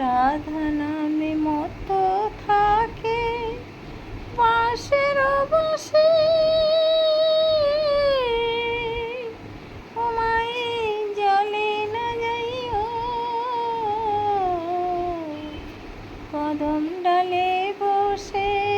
রাধা নামে মত থাকে পাশের বসে তোমায় জলে না যাইও। কদম ডালে বসে